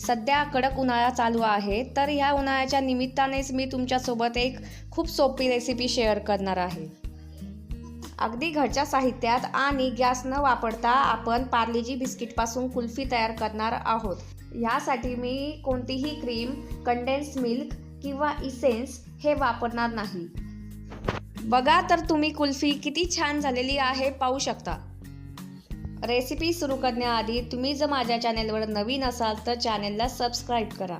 सध्या कडक उन्हाळा चालू आहे तर ह्या उन्हाळ्याच्या निमित्तानेच मी तुमच्यासोबत एक खूप सोपी रेसिपी शेअर करणार आहे. अगदी घरच्या साहित्यात आणि गॅस न वापरता आपण पार्लेजी बिस्किटपासून कुल्फी तयार करणार आहोत. ह्यासाठी मी कोणतीही क्रीम कंडेन्स मिल्क किंवा इसेन्स हे वापरणार नाही. बघा तर तुम्ही कुल्फी किती छान झालेली आहे पाहू शकता. रेसिपी सुरू करण्याआधी तुम्ही जर माझ्या चॅनेलवर नवीन असाल तर चॅनेलला सबस्क्राईब करा.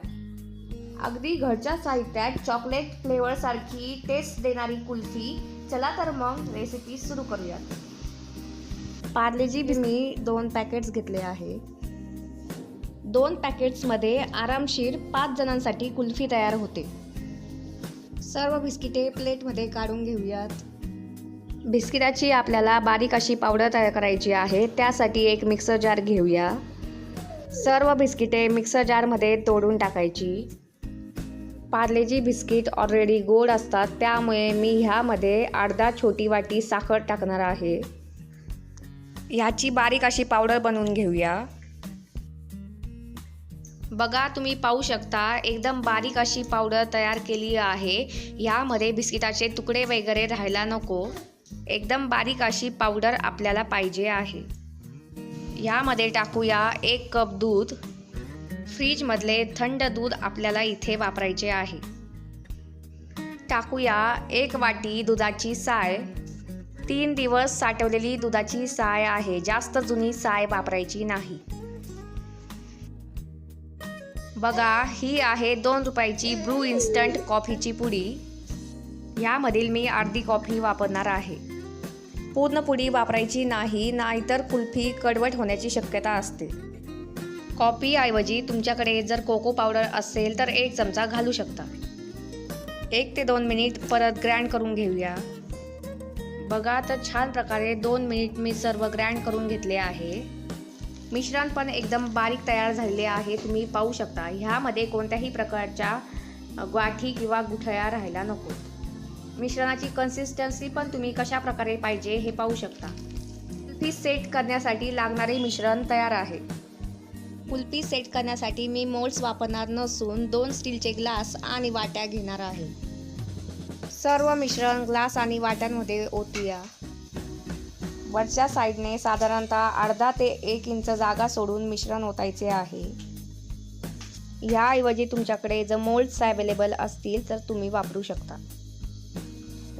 अगदी घरच्या साहित्यात चॉकलेट फ्लेवरसारखी टेस्ट देणारी कुल्फी. चला तर मग रेसिपी सुरू करूयात. पार्लेजी मी दोन पॅकेट्स घेतले आहे. दोन पॅकेट्समध्ये आरामशीर पाच जणांसाठी कुल्फी तयार होते. सर्व बिस्किटे प्लेटमध्ये काढून घेऊयात. बिस्किटाची आपल्याला बारीक अशी पावडर तयार करायची आहे. त्यासाठी एक मिक्सर जार घेऊया. सर्व बिस्किटे मिक्सर जारमध्ये तोडून टाकायची. पार्लेजी बिस्किट ऑलरेडी गोड असतात त्यामुळे मी ह्यामध्ये अर्धा छोटी वाटी साखर टाकणार आहे. ह्याची बारीक अशी पावडर बनवून घेऊया. बघा तुम्ही पाहू शकता एकदम बारीक अशी पावडर तयार केली आहे. यामध्ये बिस्किटाचे तुकडे वगैरे राहायला नको. एकदम बारीक अशी पावडर आपल्याला पाहिजे आहे. यामध्ये टाकूया एक कप दूध. फ्रीजमधले थंड दूध आपल्याला इथे वापरायचे आहे. टाकूया एक वाटी दुधाची साय. तीन दिवस साठवलेली दुधाची साय आहे जास्त जुनी साय वापरायची नाही. बघा ही आहे दोन रुपयाची ब्रू इन्स्टंट कॉफीची पुडी. यामधील मी अर्धी कॉफी वापरणार आहे. पूर्ण पुडी वापरायची नाही नाहीतर कुल्फी कडवट होण्याची शक्यता असते. कॉफीऐवजी तुमच्याकडे जर कोको पावडर असेल तर एक चमचा घालू शकता. एक ते दोन मिनिट परत ग्रँड करून घेऊया. बघा तर छान प्रकारे दोन मिनिट मी सर्व ग्रँड करून घेतले आहे. मिश्रण पण एकदम बारीक तयार झालेले आहे तुम्ही पाहू शकता. ह्यामध्ये कोणत्याही प्रकारच्या गाठी किंवा गुठळ्या राहायला नको. मिश्रणाची कन्सिस्टन्सी पण तुम्ही कशा प्रकारे पाहिजे हे पाहू शकता. कुल्फी सेट करण्यासाठी लागणारे मिश्रण तयार आहे. कुल्फी सेट करण्यासाठी मी मोल्ड्स वापरणार नसून दोन स्टीलचे ग्लास आणि वाट्या घेणार आहे. सर्व मिश्रण ग्लास आणि वाट्यांमध्ये ओतूया. वरच्या साईडने साधारणतः अर्धा ते एक इंच जागा सोडून मिश्रण ओतायचे आहे. ह्याऐवजी तुमच्याकडे जर मोल्ड्स अवेलेबल असतील तर तुम्ही वापरू शकता.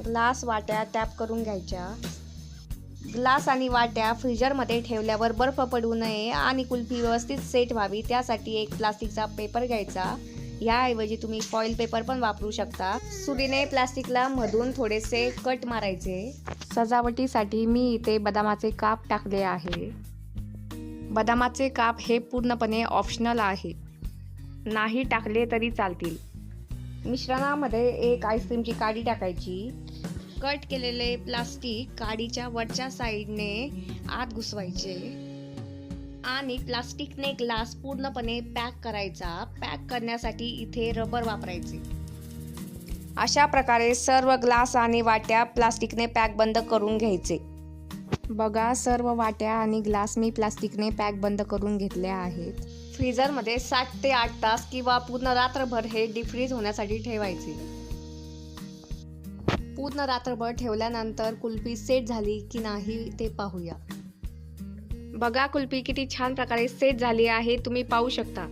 ग्लास वाट्या टॅप करून घ्यायच्या. ग्लास आणि वाट्या फ्रीजरमध्ये ठेवल्यावर बर्फ पडू नये आणि कुल्फी व्यवस्थित सेट व्हावी. त्यासाठी एक प्लास्टिकचा पेपर घ्यायचा. याऐवजी तुम्ही फॉईल पेपर पण वापरू शकता. सुरीने प्लास्टिकला मधून थोडेसे कट मारायचे. सजावटीसाठी मी इथे बदामाचे काप टाकले आहे. बदामाचे काप हे पूर्णपणे ऑप्शनल आहे. नाही टाकले तरी चालतील. मिश्रणामध्ये एक आईस्क्रीमची काडी टाकायची. कट केलेले प्लास्टिक काडीच्या वरच्या साईडने आत घुसवायचे. आणि प्लास्टिकने ग्लास पूर्णपणे पॅक करायचा. पॅक करण्यासाठी इथे रबर वापरायचे. अशा प्रकारे सर्व ग्लास आणि वाट्या प्लास्टिकने पॅक बंद करून घ्यायचे. बघा सर्व वाट्या आणि ग्लास मी प्लास्टिकने पॅक बंद करून घेतल्या आहेत. फ्रीजरमध्ये सात ते आठ तास किंवा पूर्ण रात्रभर हे डिफ्रीज होण्यासाठी ठेवायचे. पूर्ण रात्रभर ठेवल्यानंतर कुल्फी सेट झाली की नाही ते पाहूया. बघा कुल्फी किती छान प्रकारे सेट झाली आहे तुम्ही पाहू शकता.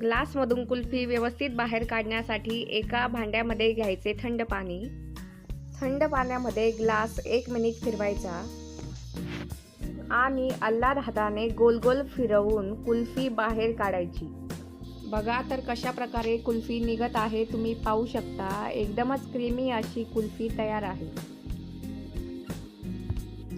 ग्लासमधून कुल्फी व्यवस्थित बाहेर काढण्यासाठी एका भांड्यामध्ये घ्यायचे थंड पाणी. थंड पाण्यामध्ये ग्लास एक मिनिट फिरवायचा. आणि अल्लाद हाताने गोल गोल फिरवून कुल्फी बाहेर काढायची. बघा तर कशा प्रकारे कुल्फी निघत आहे तुम्ही पाहू शकता. एकदमच क्रीमी अशी कुल्फी तयार आहे.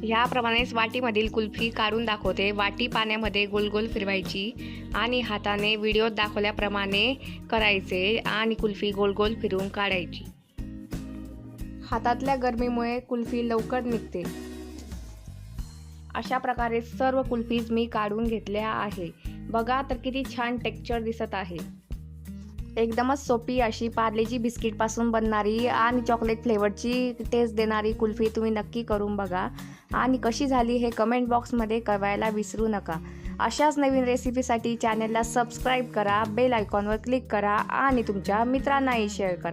ह्याप्रमाणेच वाटीमधील कुल्फी काढून दाखवते. वाटी पाण्यामध्ये गोल गोल फिरवायची आणि हाताने व्हिडिओत दाखवल्याप्रमाणे करायचे आणि कुल्फी गोल गोल फिरवून काढायची. हातातल्या गरमीमुळे कुल्फी लवकर निघते. अशा प्रकारे सर्व कुल्फीज मी काढून घेतल्या आहे. बघा तर किती छान टेक्स्चर दिसत आहे. एकदमच सोपी अशी पार्लेजी बिस्किटपासून बनणारी आणि चॉकलेट फ्लेवरची टेस्ट देणारी कुल्फी तुम्ही नक्की करून बघा. आणि कशी झाली हे कमेंट बॉक्समध्ये कळवायला विसरू नका. अशाच नवीन रेसिपीसाठी चॅनलला सबस्क्राईब करा बेल आयकॉनवर क्लिक करा आणि तुमच्या मित्रांनाही शेअर करा.